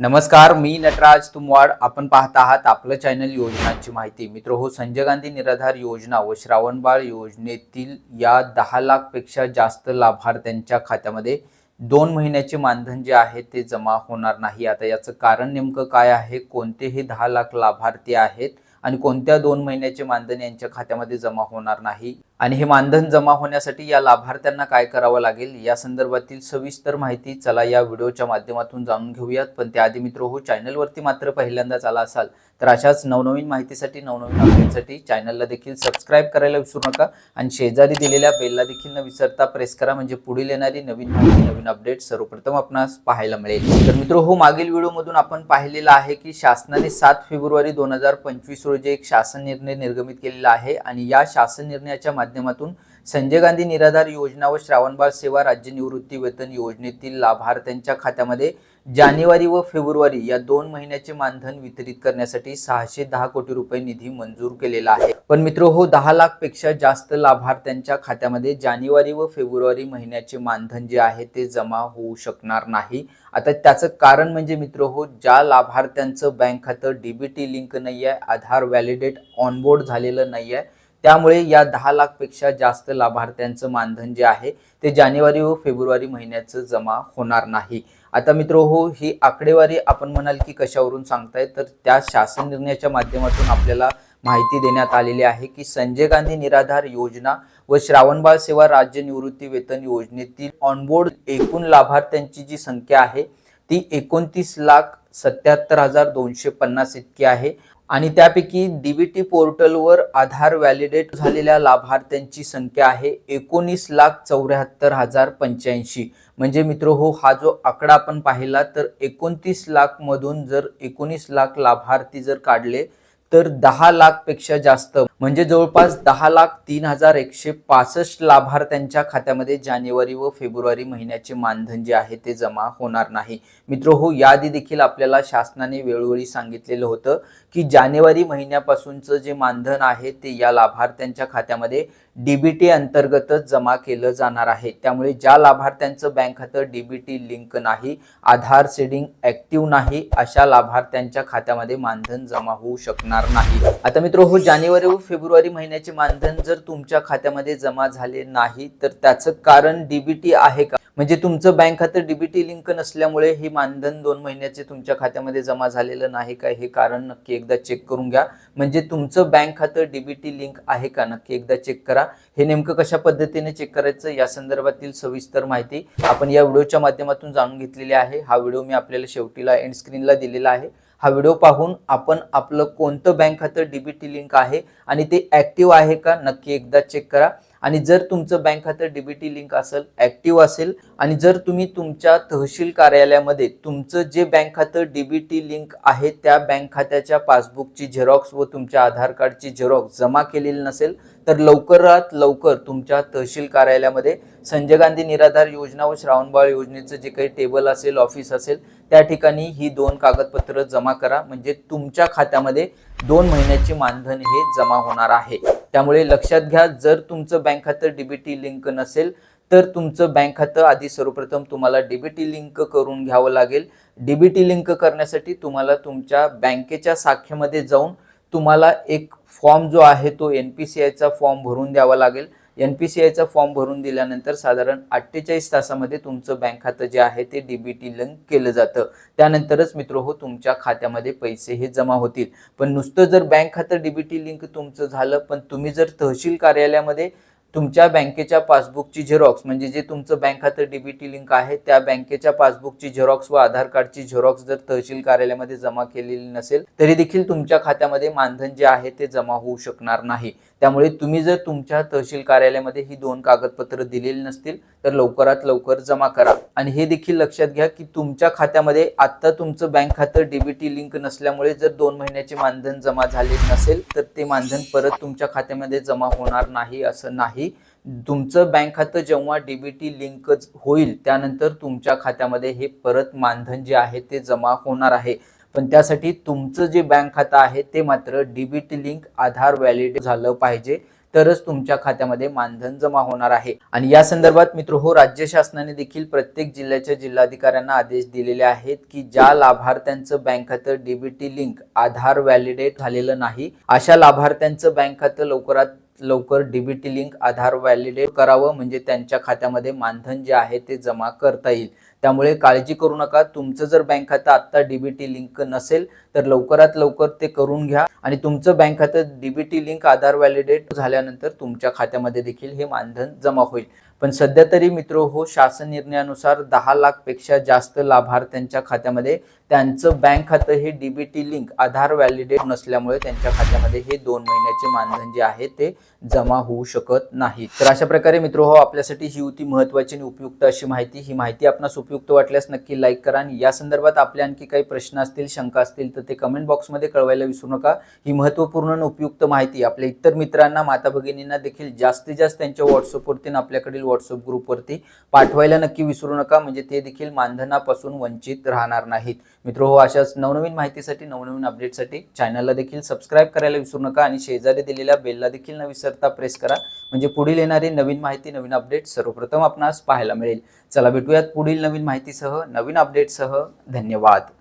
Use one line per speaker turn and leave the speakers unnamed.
नमस्कार मी नटराज तुमवाड. आपण पाहत आहात आपलं चॅनल योजनांची माहिती. मित्र हो संजय गांधी निराधार योजना व श्रावणबाळ योजनेतील या दहा लाखपेक्षा जास्त लाभार्थ्यांच्या खात्यामध्ये दोन महिन्याचे मानधन जे आहे ते जमा होणार नाही. आता याचं कारण नेमकं काय आहे? कोणते हे दहा लाख लाभार्थी आहेत आणि कोणत्या दोन महिन्याचे मानधन यांच्या खात्यामध्ये जमा होणार नाही? आणि हे मानधन जमा होण्यासाठी या लाभार्थ्यांना काय करावं लागेल? या संदर्भातील सविस्तर माहिती चला या व्हिडिओच्या माध्यमातून जाणून घेऊयात. पण त्याआधी मित्र हो चॅनलवरती मात्र पहिल्यांदाच आला असाल तर अशाच नवनवीन माहितीसाठी नवनवीन अपडेटसाठी चॅनलला देखील सबस्क्राईब करायला विसरू नका. आणि शेजारी दिलेल्या बेलला देखील न विसरता प्रेस करा म्हणजे पुढील येणारी नवीन माहिती नवीन अपडेट सर्वप्रथम आपणास पाहायला मिळेल. तर मित्र हो मागील व्हिडिओमधून आपण पाहिलेलं आहे की शासनाने सात फेब्रुवारी दोन हजार पंचवीस रोजी एक शासन निर्णय निर्गमित केलेला आहे. आणि या शासन निर्णयाच्या माध्यमातून संजय गांधी निराधार योजना व श्रावणबाळ सेवा राज्य निवृत्ती वेतन योजनेतील लाभार्थ्यांच्या खात्यामध्ये जानेवारी व फेब्रुवारी या दोन महिन्याचे मानधन वितरित करण्यासाठी सहाशे दहा कोटी रुपये निधी मंजूर केलेला आहे. पण मित्र हो दहा लाखपेक्षा जास्त लाभार्थ्यांच्या खात्यामध्ये जानेवारी व फेब्रुवारी महिन्याचे मानधन जे आहे ते जमा होऊ शकणार नाही. आता त्याचं कारण म्हणजे मित्र हो ज्या लाभार्थ्यांचं बँक खातं डीबीटी लिंक नाही आहे आधार व्हॅलिडेट ऑनबोर्ड झालेलं नाही आहे त्यामुळे या दहा लाखपेक्षा जास्त लाभार्थ्यांचं मानधन जे आहे ते जानेवारी व फेब्रुवारी महिन्याचं जमा होणार नाही. आता मित्र हो ही आकडेवारी आपण म्हणाल की कशावरून सांगताय? तर त्या शासन निर्णयाच्या माध्यमातून आपल्याला माहिती देण्यात आलेली आहे की संजय गांधी निराधार योजना व श्रावणबाळ सेवा राज्य निवृत्ती वेतन योजनेतील ऑनबोर्ड एकूण लाभार्थ्यांची जी संख्या आहे ती एकोणतीस लाख सत्याहत्तर हजार दोनशे पन्नास इतकी आहे. आणि त्यापैकी डीबीटी पोर्टलवर आधार व्हॅलिडेट झालेल्या लाभार्थ्यांची संख्या आहे एकोणीस लाख चौऱ्याहत्तर हजार पंच्याऐंशी. म्हणजे मित्र हो हा जो आकडा आपण पाहिला तर एकोणतीस लाख मधून जर एकोणीस लाख लाभार्थी जर काढले तर दहा लाखपेक्षा जास्त म्हणजे जवळपास दहा लाख तीन हजार एकशे पासष्ट लाभार्थ्यांच्या खात्यामध्ये जानेवारी व फेब्रुवारी महिन्याचे मानधन जे आहे ते जमा होणार नाही. मित्र हो याआधी देखील आपल्याला शासनाने वेळोवेळी सांगितलेलं होतं की जानेवारी महिन्यापासूनचं जे मानधन आहे ते या लाभार्थ्यांच्या खात्यामध्ये डीबीटी अंतर्गतच जमा केलं जाणार आहे. त्यामुळे ज्या लाभार्थ्यांचं बँक खातं डीबीटी लिंक नाही आधार सेडिंग ऍक्टिव्ह नाही अशा लाभार्थ्यांच्या खात्यामध्ये मानधन जमा होऊ शकणार नाही. आता मित्र हो जानेवारी व फेब्रुवारी महिन्याचे मानधन जर तुमच्या खात्यामध्ये जमा झाले नाही तर त्याचं कारण डीबीटी आहे का? म्हणजे तुमचं बँक खातं डीबीटी लिंक नसल्यामुळे हे मानधन दोन महिन्याचे तुमच्या खात्यामध्ये जमा झालेलं नाही का? हे कारण नक्की एकदा चेक करून घ्या. म्हणजे तुमचं बँक खातं डीबीटी लिंक आहे का? नक्की एकदा चेक करा. हे नेमकं कशा पद्धतीने चेक करायचं? या संदर्भातील सविस्तर माहिती आपण या व्हिडिओच्या माध्यमातून जाणून घेतलेली आहे. हा व्हिडिओ मी आपल्याला शेवटीला एंड स्क्रीनला दिलेला आहे. हा व्हिडिओ पाहून आपण आपलं कोणतं बँक खातं डीबीटी लिंक आहे आणि ते ॲक्टिव्ह आहे का नक्की एकदा चेक करा. आणि जर तुमचं बँक खातं डीबीटी लिंक असेल ऍक्टिव्ह असेल आणि जर तुम्ही तुमच्या तहसील कार्यालयामध्ये तुमचं जे बँक खातं डीबीटी लिंक आहे त्या बँक खात्याच्या पासबुकची झेरॉक्स व तुमच्या आधार कार्डची झेरॉक्स जमा केलेली नसेल तर लवकरात लवकर तुमच्या तहसील कार्यालयामध्ये संजय गांधी निराधार योजना व श्रावणबाळ योजनेचं जे काही टेबल असेल ऑफिस असेल त्या ठिकाणी ही दोन कागदपत्र जमा करा. म्हणजे तुमच्या खात्यामध्ये दोन महिन्याची मानधन हे जमा होणार आहे. त्यामुळे लक्षात घ्या जर तुमचं बँक खातं डीबीटी लिंक नसेल तर तुमचं बँक खातं आधी सर्वप्रथम तुम्हाला डीबीटी लिंक करून घ्यावं लागेल. डीबीटी लिंक करण्यासाठी तुम्हाला तुमच्या बँकेच्या शाखेमध्ये जाऊन तुम्हाला एक फॉर्म जो आहे तो एन पी सी आयचा फॉर्म भरून द्यावा लागेल. एन पी सी आयचा फॉर्म भरून दिल्यानंतर साधारण अठ्ठेचाळीस तासामध्ये तुमचं बँक खातं जे आहे ते डी बी टी लिंक केलं जातं. त्यानंतरच मित्र हो तुमच्या खात्यामध्ये पैसे हे जमा होतील. पण नुसतं जर बँक खातं डी बी टी लिंक तुमचं झालं पण तुम्ही जर तहसील कार्यालयामध्ये तुमच्या बँकेच्या पासबुकची झेरॉक्स म्हणजे जे तुमचं बँक खातं डीबीटी लिंक आहे त्या बँकेच्या पासबुकची झेरॉक्स व आधार कार्डची झेरॉक्स जर तहसील कार्यालयामध्ये जमा केलेली नसेल तरी देखील तुमच्या खात्यामध्ये मानधन जे आहे ते जमा होऊ शकणार नाही. त्यामुळे तुम्ही जर तुमच्या तहसील कार्यालयामध्ये ही दोन कागदपत्र दिलेली नसतील तर लवकरात लवकर जमा करा. आणि हे देखील लक्षात घ्या की तुमच्या खात्यामध्ये आत्ता तुमचं बँक खातं डीबीटी लिंक नसल्यामुळे जर दोन महिन्याचे मानधन जमा झाले नसेल तर ते मानधन परत तुमच्या खात्यामध्ये जमा होणार नाही असं नाही. तुमचं बँक खातं जेव्हा डीबीटी लिंक होईल त्यानंतर तुमच्या खात्यामध्ये हे परत मानधन जे आहे ते जमा होणार आहे. पण त्यासाठी तुमचं जे बँक खातं आहे ते मात्र डीबीटी लिंक आधार व्हॅलिड झालं पाहिजे. तरच तुमच्या खात्यामध्ये मानधन जमा होणार आहे. आणि या संदर्भात मित्र हो राज्य शासनाने देखील प्रत्येक जिल्ह्याच्या जिल्हाधिकाऱ्यांना आदेश दिलेले आहेत की ज्या लाभार्थ्यांचं बँक खातं डीबीटी लिंक आधार व्हॅलिडेट झालेलं नाही अशा लाभार्थ्यांचं बँक खातं लवकरात लवकर डीबीटी लिंक आधार व्हॅलिडेट करावं म्हणजे त्यांच्या खात्यामध्ये मानधन जे आहे ते जमा करता येईल. त्यामुळे काळजी करू नका. तुमचं जर बँक खातं आत्ता डीबीटी लिंक नसेल तर लवकरात लवकर ते करून घ्या. आणि तुमचं बँक खातं डीबीटी लिंक आधार व्हॅलिडेट झाल्यानंतर तुमच्या खात्यामध्ये देखील हे मानधन जमा होईल. पण सध्या तरी मित्र हो शासन निर्णयानुसार दहा लाखपेक्षा जास्त लाभार्थ्यांच्या खात्यामध्ये त्यांचं बँक खातं हे डीबीटी लिंक आधार व्हॅलिडेट नसल्यामुळे त्यांच्या खात्यामध्ये हे दोन महिन्याचे मानधन जे आहे ते जमा होऊ शकत नाही. तर अशा प्रकारे मित्र हो आपल्यासाठी ही होती महत्वाची आणि उपयुक्त अशी माहिती. ही माहिती आपणास उपयुक्त वाटल्यास नक्की लाईक करा आणि या संदर्भात आपले आणखी काही प्रश्न असतील शंका असतील तर ते कमेंट बॉक्समध्ये कळवायला विसरू नका. ही महत्त्वपूर्ण आणि उपयुक्त माहिती आपल्या इतर मित्रांना माता भगिनींना देखील जास्तीत जास्त त्यांच्या व्हॉट्सअपवरती आपल्याकडील व्हॉट्सअप ग्रुपवरती पाठवायला नक्की विसरू नका म्हणजे ते देखील मानधनापासून वंचित राहणार नाहीत. मित्र हो अशाच नवनवीन माहितीसाठी नवनवीन अपडेटसाठी चॅनलला देखील सबस्क्राईब करायला विसरू नका आणि शेजारी दिलेल्या बेलला देखील न विसरता प्रेस करा म्हणजे पुढील येणारी नवीन माहिती नवीन अपडेट सर्वप्रथम आपणास पाहायला मिळेल. चला भेटूयात पुढील नवीन माहितीसह नवीन अपडेटसह धन्यवाद.